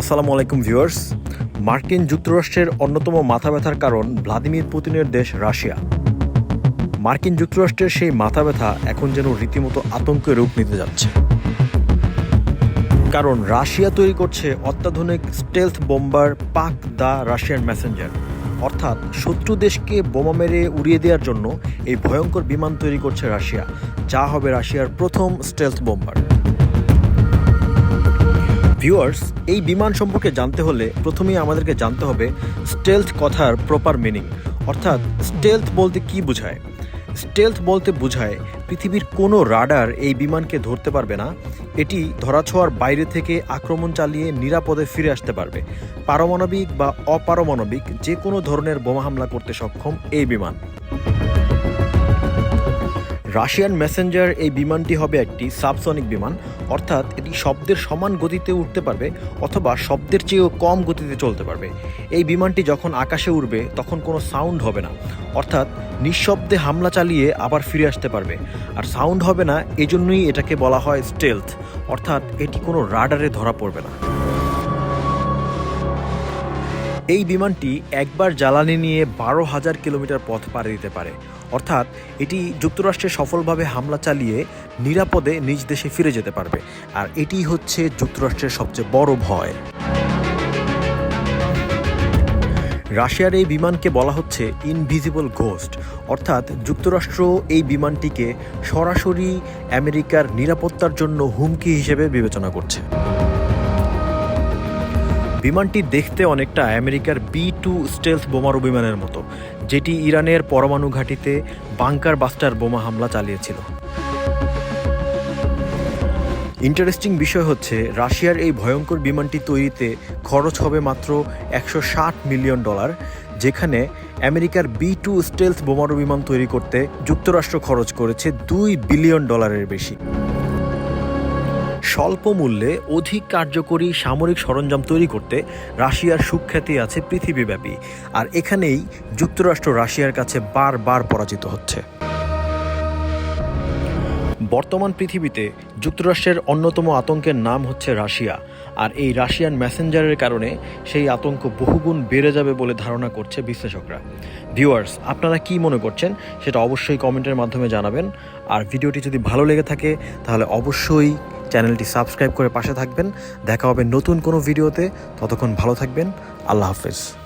আসসালামু আলাইকুম ভিউয়ার্স। মার্কিন যুক্তরাষ্ট্রের অন্যতম মাথা ব্যথার কারণ ভ্লাদিমির পুতিনের দেশ রাশিয়া। মার্কিন যুক্তরাষ্ট্রের সেই মাথা ব্যথা এখন যেন রীতিমতো আতঙ্কের রূপ নিতে যাচ্ছে। কারণ রাশিয়া তৈরি করছে অত্যাধুনিক স্টেলথ বোম্বার পাক দ্য রাশিয়ান মেসেঞ্জার। অর্থাৎ শত্রু দেশকে বোমা মেরে উড়িয়ে দেওয়ার জন্য এই ভয়ঙ্কর বিমান তৈরি করছে রাশিয়া। যা হবে রাশিয়ার প্রথম স্টেলথ বোম্বার। ভিউয়ার্স এই বিমান সম্পর্কে জানতে হলে প্রথমেই আমাদেরকে জানতে হবে স্টেলথ কথার প্রপার মিনিং অর্থাৎ স্টেলথ বলতে কি বোঝায়? স্টেলথ বলতে বোঝায় পৃথিবীর কোনো রাডার এই বিমানকে ধরতে পারবে না, এটি ধরাছোঁয়ার বাইরে থেকে আক্রমণ চালিয়ে নিরাপদে ফিরে আসতে পারবে, পারমাণবিক বা অপারমাণবিক যে কোনো ধরনের বোমা হামলা করতে সক্ষম এই বিমান। রাশিয়ান মেসেঞ্জার এই বিমানটি হবে একটি সাবসনিক বিমান, অর্থাৎ এটি শব্দের সমান গতিতে উঠতে পারবে অথবা শব্দের চেয়েও কম গতিতে চলতে পারবে। এই বিমানটি যখন আকাশে উড়বে, তখন কোনো সাউন্ড হবে না, অর্থাৎ নিঃশব্দে হামলা চালিয়ে আবার ফিরে আসতে পারবে। আর সাউন্ড হবে না, এজন্যই এটাকে বলা হয় স্টেলথ, অর্থাৎ এটি কোনো রাডারে ধরা পড়বে না। এই বিমানটি একবার জ্বালানি নিয়ে বারো হাজার কিলোমিটার পথ পাড়ি দিতে পারে। অর্থাৎ এটি যুক্তরাষ্ট্রে সফলভাবে হামলা চালিয়ে নিরাপদে নিজ দেশে ফিরে যেতে পারবে। আর এটি হচ্ছে যুক্তরাষ্ট্রের সবচেয়ে বড় ভয়। রাশিয়ার এই বিমানকে বলা হচ্ছে ইনভিজিবল ঘোস্ট। অর্থাৎ যুক্তরাষ্ট্র এই বিমানটিকে সরাসরি আমেরিকার নিরাপত্তার জন্য হুমকি হিসেবে বিবেচনা করছে। বিমানটি দেখতে অনেকটা আমেরিকার বি টু স্টেলথ বোমারু বিমানের মতো, যেটি ইরানের পরমাণু ঘাঁটিতে বাংকার বাস্টার বোমা হামলা চালিয়েছিল। ইন্টারেস্টিং বিষয় হচ্ছে, রাশিয়ার এই ভয়ঙ্কর বিমানটি তৈরিতে খরচ হবে মাত্র একশো ষাট মিলিয়ন ডলার, যেখানে আমেরিকার বি টু স্টেলথ বোমারু বিমান তৈরি করতে যুক্তরাষ্ট্র খরচ করেছে দুই বিলিয়ন ডলারের বেশি। স্বল্প মূল্যে অধিক কার্যকরী সামরিক সরঞ্জাম তৈরি করতে রাশিয়ার সুখ্যাতি আছে পৃথিবীব্যাপী, আর এখানেই যুক্তরাষ্ট্র রাশিয়ার কাছে বারবার পরাজিত হচ্ছে। বর্তমান পৃথিবীতে যুক্তরাষ্ট্রের অন্যতম আতঙ্কের নাম হচ্ছে রাশিয়া, আর এই রাশিয়ান মেসেঞ্জারের কারণে সেই আতঙ্ক বহুগুণ বেড়ে যাবে বলে ধারণা করছে বিশ্লেষকরা। ভিউয়ার্স, আপনারা কি মনে করছেন সেটা অবশ্যই কমেন্টের মাধ্যমে জানাবেন, আর ভিডিওটি যদি ভালো লেগে থাকে তাহলে অবশ্যই চ্যানেলটি সাবস্ক্রাইব করে পাশে থাকবেন। দেখা হবে নতুন কোনো ভিডিওতে। ততক্ষণ ভালো থাকবেন। আল্লাহ হাফেজ।